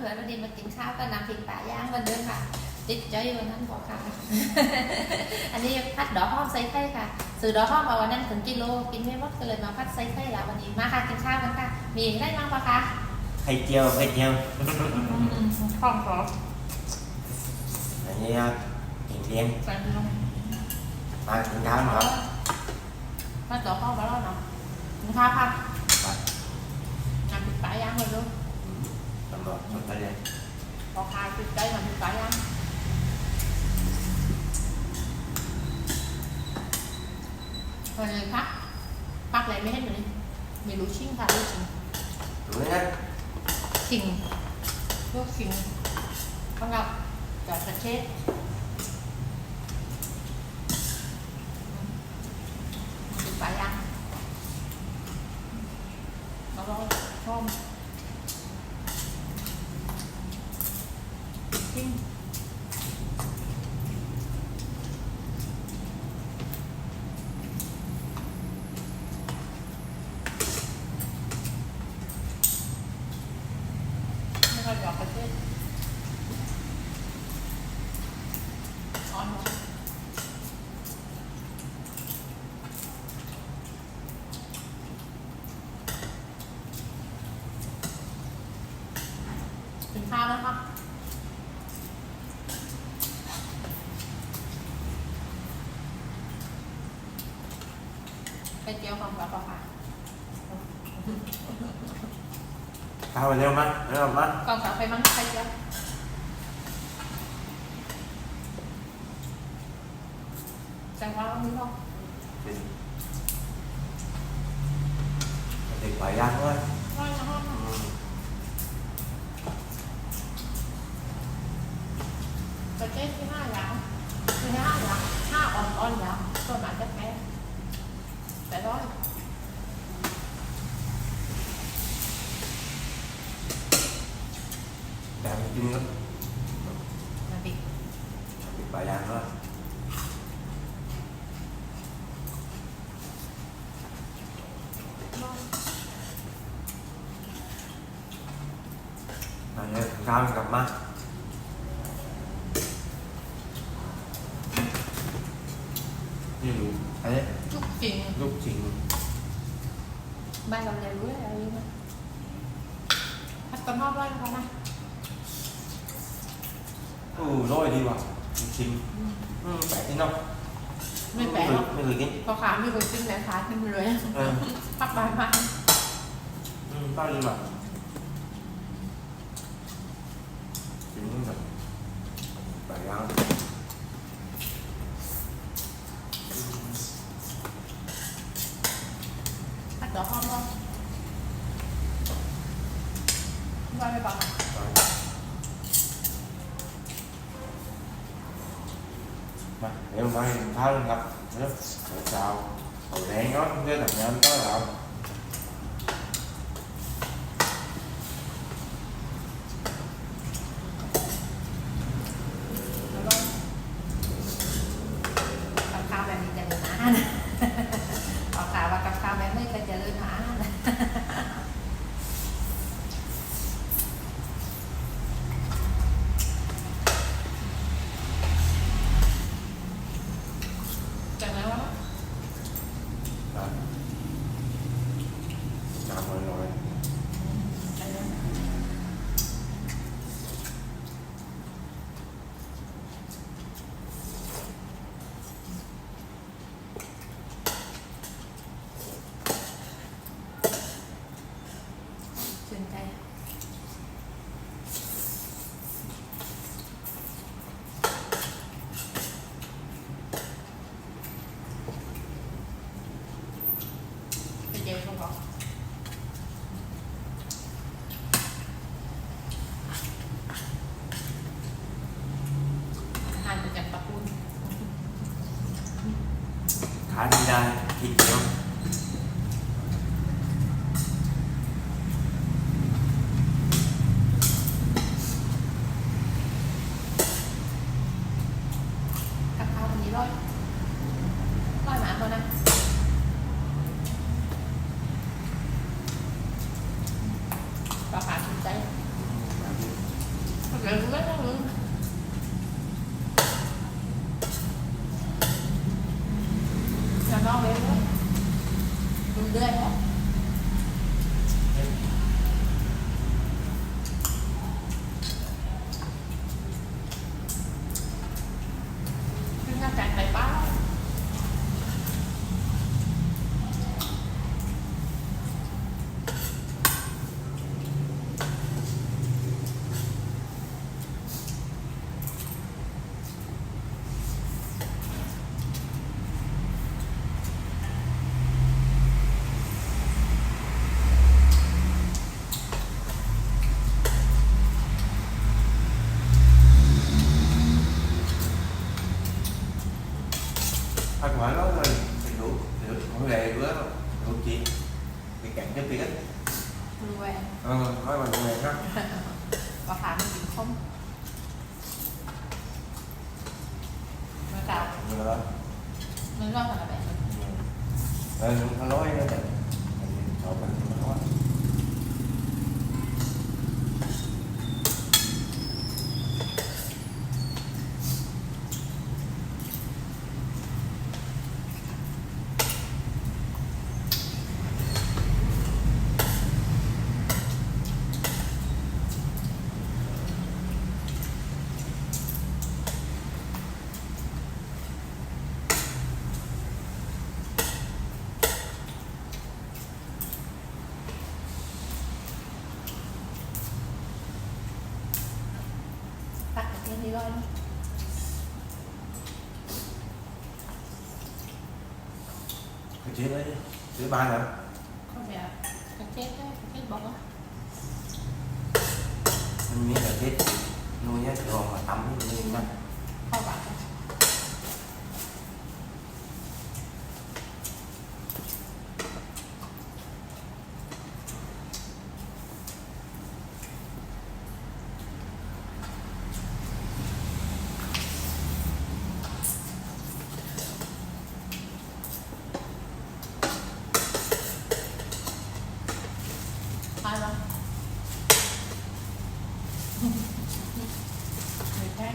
พื่อนๆวันนี้มากินข้าวก็นำพริกปลาย่างวันเดิมค่ะ ติดใจวันนั้นบอกค่ะ อันนี้พัดดอกห้อมใส่ไข่ค่ะ ซื้อดอกห้อมมาวันนั้นถึงกิโล กินไม่หมดก็เลยมาพัดใส่ไข่แล้ววันนี้มาค่ะกินข้าวกันค่ะ มีได้บ้างปะคะไข่เจียวไข่เจียวข้องขออันนี้ครับกินเลี้ยงใส่ลงมากินข้าวครับมาดอกห้อมมาแล้วเนาะกินข้าวค่ะนำพริกปลาย่างเลยลูก ตำรวจชนไปเลยพอคลายติดใจนำพริกปลาย่างวันนี้พัก พักอะไรไม่ให้หนูเลยมีรู้ชิ่งค่ะรู้ชิ่งรู้ไหมนะขิงพวกขิงสำหรับจอดประเทศติดปลาย่างแล้วก็ชมขิงไม่ ค่อยจอดประเทศอ่อนหวานกินข้าวแล้วครับไปเจียวของเราเปล่าค่ะ ข้าวเร็วมั้ยเร็วมั้ยกล่องกาแฟมั้งไปเจียวแซงว่าเราไม่พอกินเด็กปลาย่างด้วยร้อยนะห้องอืมประเทศที่ห้าอย่างที่ห้าอย่างห้าอ่อนอ่อนอย่างส่วนมากจะแพ้แต่ร้อย แต่จริงๆก็นาทีเด็กปลาย่างด้วยอันนี้ข้าวกลับมานี่ดูอันนี้จุกจริงลูกจริงบ้านเราเรียนรู้อะไรรู้ไหมพัดต้นหอมร้อยนะคะนะ โอ้ร้อยดีว่ะจริงๆอืมแปลกที่เนาะไม่แปลกหรอกไม่เคยกิน พอขาไม่เคยกินแล้วขาขึ้นเลยเออพักบานมากอืมป้าดีว่ะกินแบบแปลกย่างพัดดอกหอมร้อยร้อยไปบอกมาเดี๋ยวมากินข้าวกันครับเดี๋ยวเดี๋ยวเช้าเอาแดงเนาะ เพื่อทำงานต่อแล้วแล้วก็กับข้าวแบบนี้จะเลินอาหาร ขอข่าวว่ากับข้าวแบบนี้ก็จะเลินอาหาร จากนั้นว่า ครับน้ำน้อย ชื่นใจ ไปเ Good luck. Thì cạnh cho tiền Mình quen ờ nói bằng ngày ha Và khả mình cũng không Nó cào rồi Nó ngon là bạn ờ nó nói nó định chỗ cái chuyện đấy thứ ba nữa Không phải à Cái chết đó, cái chết bọc á. Mình nghĩ là chết. Nuôi nhá rồi mà tắm thế này Không phải Người khen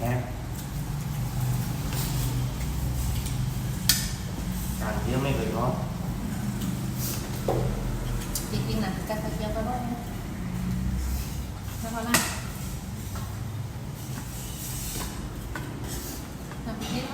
em càng với mấy người con Chị tiên làm cà phê cho con đó Nó con nào Làm cái đó đặc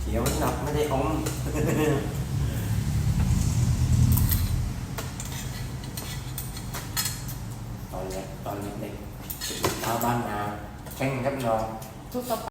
เขียวหนับไม่ได้อมตอนเล็กตอนเด็กๆตาบ้านนาแข่งกับน้องทุกท